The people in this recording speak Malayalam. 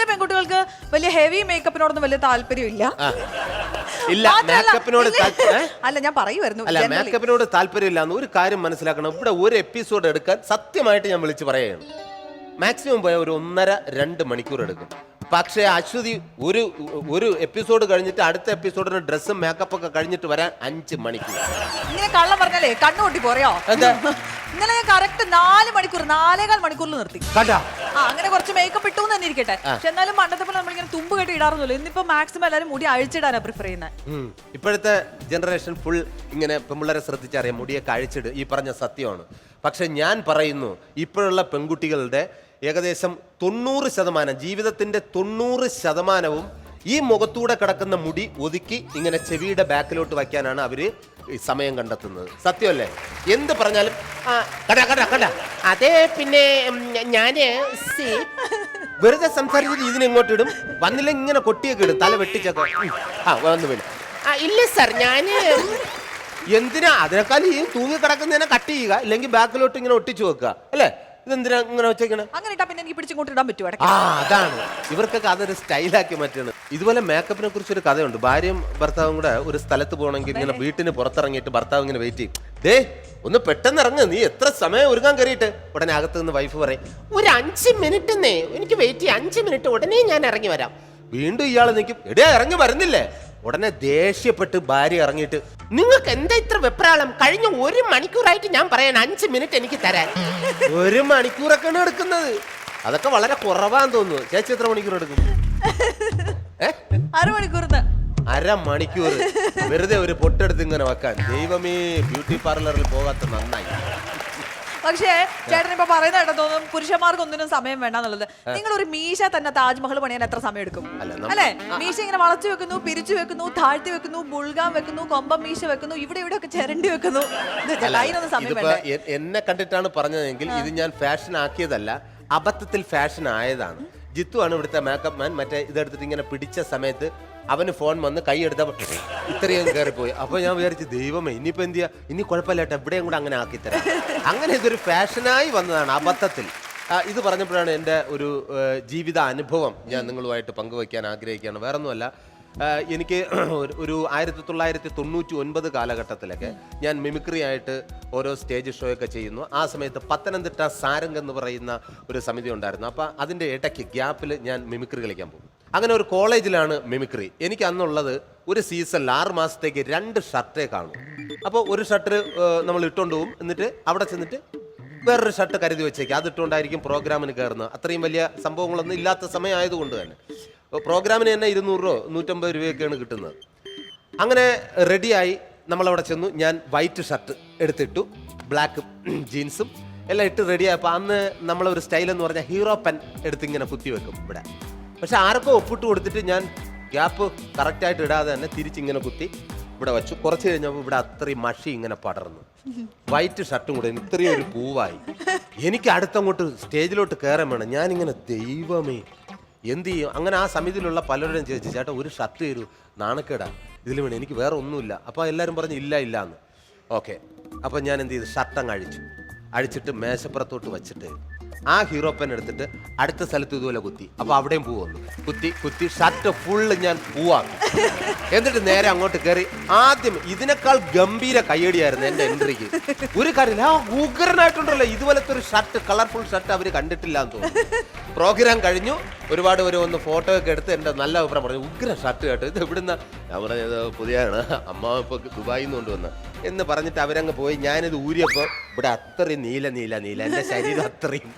ഇപ്പോഴത്തെ പെൺകുട്ടികൾക്ക് വലിയ ഹെവി മേക്കപ്പിനോടൊന്നും വലിയ താല്പര്യമില്ല ആ. ഇല്ല മാത്രല്ല- മേക്കപ്പിനോട് ഇല്ല. താല്പ- ഏ? അല്ല ഞാൻ പറയുമായിരുന്നു അല്ല generally. മേക്കപ്പിനോട് താല്പര്യമില്ല എന്ന് ഒരു കാര്യം മനസ്സിലാക്കണം ഇവിടെ ഒരു എപ്പിസോഡ് എടുക്കാൻ സത്യമായിട്ട് ഞാൻ വിളിച്ച് പറയുകയാണ് മാക്സിമം പോയ ഒരു ഒന്നര രണ്ട് മണിക്കൂർ എടുക്കും പക്ഷേ അശ്വതി ഒരു ഒരു എപ്പിസോഡ് കഴിഞ്ഞിട്ട് അടുത്ത എപ്പിസോഡിന് ഡ്രസ്സും മേക്കപ്പ് ഒക്കെ കഴിഞ്ഞിട്ട് വരാൻ അഞ്ച് മണിക്കൂർ ഇങ്ങനെ കള്ളം പറഞ്ഞാലേ കണ്ണുകൂട്ടി പൊട്ടി എന്താ? ഇന്നലെ ഞാൻ കറക്റ്റ് നാല് മണിക്കൂർ നാലേകാൽ മണിക്കൂറിൽ നിർത്തി. കണ്ടാ? ആ അങ്ങനെ കുറച്ച് മേക്കപ്പ് ഇട്ടു എന്ന് തന്നെ ഇരിക്കട്ടെ പക്ഷെ എന്നാലും പണ്ടത്തെ പോലെ നമ്മളിങ്ങനെ തുമ്പ് കെട്ടി ഇടാറൊന്നുമില്ല. ഇന്നിപ്പോ മാക്സിമം എല്ലാവരും മുടി അഴിച്ചിടാനാ പ്രിഫർ ചെയ്യുന്നത് ഉം. ഇപ്പോഴത്തെ ജനറേഷൻ ഫുൾ ഇങ്ങനെ പെൺപിള്ളേരെ ശ്രദ്ധിച്ചറിയാം മുടിയൊക്കെ അഴിച്ചിട്. ഈ പറഞ്ഞ സത്യമാണ്. പക്ഷെ ഞാൻ പറയുന്നു ഇപ്പോഴുള്ള പെൺകുട്ടികളുടെ ഏകദേശം തൊണ്ണൂറ് ശതമാനം ജീവിതത്തിന്റെ തൊണ്ണൂറ് ശതമാനവും ഈ മുഖത്തൂടെ കിടക്കുന്ന മുടി ഒതുക്കി ഇങ്ങനെ ചെവിയുടെ ബാക്കിലോട്ട് വയ്ക്കാനാണ് അവർ സമയം കണ്ടെത്തുന്നത്. സത്യമല്ലേ? എന്ത് പറഞ്ഞാലും ആ കട കട കട. അതേ പിന്നെ ഉം, ഞാൻ സി. വെറുതെ സംസാരിച്ചിട്ട് ഇതിനെ ഇങ്ങോട്ട് ഇടും. വന്നില്ല ഇങ്ങനെ കൊട്ടിയൊക്കെ ഇടും. തല വെട്ടിച്ചൊക്കെ. ഉം. ആ വന്നു ആ ഇല്ല സർ ഞാൻ എന്തിനാ? അതിനേക്കാൾ ഈ തൂങ്ങി കിടക്കുന്നതിനെ കട്ട് ചെയ്യുക. അല്ലെങ്കിൽ ബാക്കിലോട്ട് ഇങ്ങനെ ഒട്ടിച്ചു വെക്കുക. അല്ലേ? ഇതെന്തിനാ ഇങ്ങനെ വെച്ചേക്കണേ? അങ്ങനെ ഇട്ടാ പിന്നെ എനിക്ക് പിടിച്ചിങ്ങോട്ട് ഇടാൻ പറ്റുമോ ഇടയ്ക്ക്? ആ അതാണ്. ഇവർക്കൊക്കെ അതൊരു സ്റ്റൈലാക്കി മാറ്റണം ഇതുപോലെ മേക്കപ്പിനെ കുറിച്ച് ഒരു കഥയുണ്ട്. ഭാര്യയും ഭർത്താവും കൂടെ ഒരു സ്ഥലത്ത് പോകണമെങ്കിൽ ഇങ്ങനെ വീട്ടിന് പുറത്തിറങ്ങിയിട്ട് ഭർത്താവ് ഇങ്ങനെ വെയിറ്റ് ചെയ്യും. ദേ ഒന്ന് പെട്ടെന്ന് ഇറങ്ങ്. നീ എത്ര സമയം ഒരുങ്ങാൻ കയറിയിട്ട്? ഉടനെ അകത്ത് നിന്ന് വൈഫ് പറയും ഒരു അഞ്ച് മിനിറ്റ് എന്നേ എനിക്ക് വെയിറ്റ് ചെയ്യാം. അഞ്ച് മിനിറ്റ് ഉടനെ ഞാൻ ഇറങ്ങി വരാം. വീണ്ടും ഇയാൾ നിൽക്കും എടേ ഇറങ്ങി വരുന്നില്ലേ? ഉടനെ ദേഷ്യപ്പെട്ട് ഭാര്യ ഇറങ്ങിയിട്ട് നിങ്ങൾക്ക് എന്താ ഇത്ര വെപ്രാളം? കഴിഞ്ഞ ഒരു മണിക്കൂറായിട്ട് ഞാൻ പറയാൻ അഞ്ച് മിനിറ്റ് എനിക്ക് തരാൻ. ഒരു മണിക്കൂറൊക്കെയാണ് എടുക്കുന്നത്. അതൊക്കെ വളരെ കുറവാന്ന് തോന്നുന്നു. ചേച്ചി എത്ര മണിക്കൂർ എടുക്കും? അരമണിക്കൂറിന്. അരമണിക്കൂർ വെറുതെ ഒരു പൊട്ടെടുത്ത് ഇങ്ങനെ വെക്കാൻ. ദൈവമേ ബ്യൂട്ടി പാർലറിൽ പോകാത്ത നന്നായി. പക്ഷേ ചേട്ടൻ ഇപ്പൊ പറയുന്ന കേട്ടോ തോന്നും പുരുഷന്മാർക്ക് ഒന്നിനും സമയം വേണ്ട എന്നുള്ളത്. നിങ്ങൾ ഒരു മീശ തന്നെ താജ്മഹൽ പണിയാൻ എത്ര സമയം എടുക്കും അല്ല, മീശ ഇങ്ങനെ വളച്ചു വെക്കുന്നു പിരിച്ചു വെക്കുന്നു താഴ്ത്തി വെക്കുന്നു ബുൾഗാൻ വെക്കുന്നു കൊമ്പം മീശ വെക്കുന്നു ഇവിടെ ഇവിടെ ഒക്കെ ചിരണ്ടി വെക്കുന്നു. അതിനൊന്നും സമയം എന്നെ കണ്ടിട്ടാണ് പറഞ്ഞതെങ്കിൽ ഇത് ഞാൻ ഫാഷൻ ആക്കിയതല്ല അബദ്ധത്തിൽ ഫാഷൻ ആയതാണ് ജിത്തു ആണ് ഇവിടുത്തെ മേക്കപ്പ് മാൻ മറ്റേ ഇതെടുത്തിട്ട് ഇങ്ങനെ പിടിച്ച സമയത്ത് അവന് ഫോൺ വന്ന് കൈ എടുത്തപ്പോ ഇത്രയും കയറിപ്പോയി. അപ്പൊ ഞാൻ വിചാരിച്ചു ദൈവമേ ഇനിയിപ്പോ എന്ത് ചെയ്യാ? ഇനി കുഴപ്പമില്ല കേട്ടോ എവിടെയും കൂടെ അങ്ങനെ തരാം. അങ്ങനെ ഇതൊരു ഫാഷനായി വന്നതാണ് അബദ്ധത്തിൽ. ഇത് പറഞ്ഞപ്പോഴാണ് എന്റെ ഒരു ജീവിത അനുഭവം ഞാൻ നിങ്ങളുമായിട്ട് പങ്കുവയ്ക്കാൻ ആഗ്രഹിക്കുകയാണ്. വേറൊന്നുമല്ല എനിക്ക് ഒരു- ആയിരത്തി തൊള്ളായിരത്തി തൊണ്ണൂറ്റി ഒൻപത് കാലഘട്ടത്തിലൊക്കെ ഞാൻ മിമിക്രി ആയിട്ട് ഓരോ സ്റ്റേജ് ഷോ ഒക്കെ ചെയ്യുന്നു. ആ സമയത്ത് പത്തനംതിട്ട സാരംഗ് എന്ന് പറയുന്ന ഒരു സമിതി ഉണ്ടായിരുന്നു. അപ്പോൾ അതിന്റെ ഇടയ്ക്ക് ഗ്യാപ്പിൽ ഞാൻ മിമിക്രി കളിക്കാൻ പോകും. അങ്ങനെ ഒരു കോളേജിലാണ് മിമിക്രി. എനിക്ക് അന്നുള്ളത് ഒരു സീസണിൽ ആറ് മാസത്തേക്ക് രണ്ട് ഷർട്ടേ കാണും അപ്പോൾ ഒരു ഷർട്ട് നമ്മൾ ഇട്ടുകൊണ്ട് പോകും എന്നിട്ട് അവിടെ ചെന്നിട്ട് വേറൊരു ഷർട്ട് കരുതി വെച്ചേക്ക്. അതിട്ടുകൊണ്ടായിരിക്കും പ്രോഗ്രാമിന് കയറുന്നത് അത്രയും വലിയ സംഭവങ്ങളൊന്നും ഇല്ലാത്ത സമയമായതുകൊണ്ട് തന്നെ. പ്രോഗ്രാമിന് തന്നെ ഇരുന്നൂറ് രൂപ നൂറ്റമ്പത് രൂപയൊക്കെയാണ് കിട്ടുന്നത്. അങ്ങനെ റെഡിയായി നമ്മളവിടെ ചെന്നു. ഞാൻ വൈറ്റ് ഷർട്ട് എടുത്തിട്ടു ബ്ലാക്ക് ജീൻസും എല്ലാം ഇട്ട് റെഡിയായപ്പോൾ അന്ന് നമ്മളൊരു സ്റ്റൈൽ എന്ന് പറഞ്ഞാൽ ഹീറോ പെൻ എടുത്ത് ഇങ്ങനെ കുത്തി വെക്കും ഇവിടെ. പക്ഷെ ആർക്കോ ഒപ്പിട്ട് കൊടുത്തിട്ട് ഞാൻ ഗ്യാപ്പ് കറക്റ്റായിട്ട് ഇടാതെ തന്നെ തിരിച്ചിങ്ങനെ കുത്തി ഇവിടെ വെച്ചു. കുറച്ച് കഴിഞ്ഞപ്പോൾ ഇവിടെ അത്രയും മഷി ഇങ്ങനെ പടർന്നു. വൈറ്റ് ഷർട്ടും കൂടെ ഇത്രയും ഒരു പൂവായി. എനിക്ക് അടുത്തങ്ങോട്ട് സ്റ്റേജിലോട്ട് കയറാൻ വേണം. ഞാനിങ്ങനെ ദൈവമേ എന്ത് ചെയ്യും? അങ്ങനെ ആ സമിതിയിലുള്ള പലരുടെയും ചോദിച്ചു ചേട്ടാ ഒരു ഷർട്ട് തരൂ. നാണക്കേടാ. ഇതിൽ വേണം. എനിക്ക് വേറെ ഒന്നുമില്ല. അപ്പോൾ എല്ലാവരും പറഞ്ഞു ഇല്ല ഇല്ല എന്ന് ഓക്കെ. അപ്പോൾ ഞാൻ എന്ത് ചെയ്തു? ഷർട്ട് അങ്ങ് അഴിച്ചു. അഴിച്ചിട്ട് മേശപ്പുറത്തോട്ട് വെച്ചിട്ട് ആ ഹീറോ പെൻ എടുത്തിട്ട് അടുത്ത സ്ഥലത്ത് ഇതുപോലെ കുത്തി. അപ്പൊ അവിടെയും പോവുന്നു വന്നു. കുത്തി കുത്തി ഷർട്ട് ഫുള്ള് ഞാൻ പൂവാക്കി. എന്നിട്ട് നേരെ അങ്ങോട്ട് കയറി ആദ്യം ഇതിനേക്കാൾ ഗംഭീര കയ്യടിയായിരുന്നു എന്റെ എൻട്രിക്ക് ഒരു കാര്യമില്ല ആ ഉഗ്രനായിട്ടുണ്ടല്ലോ. ഇതുപോലത്തെ ഒരു ഷർട്ട് കളർഫുൾ ഷർട്ട് അവർ കണ്ടിട്ടില്ല എന്ന് തോന്നുന്നു. പ്രോഗ്രാം കഴിഞ്ഞു. ഒരുപാട് ഒരു ഒന്ന് ഫോട്ടോ ഒക്കെ എടുത്ത് എന്റെ നല്ല അഭിപ്രായം പറഞ്ഞു. ഉഗ്ര ഷർട്ട് കേട്ടോ. ഇത് ഇവിടുന്ന് ഞാൻ പറഞ്ഞത് പുതിയാണ് അമ്മ ഇപ്പോൾ ദുബായിൽ നിന്ന് കൊണ്ടുവന്ന എന്ന് പറഞ്ഞിട്ട് അവരങ്ങ് പോയി. ഞാനിത് ഊരിയപ്പോൾ ഇവിടെ അത്രയും നീല നീല നീല. എന്റെ ശരീരം അത്രയും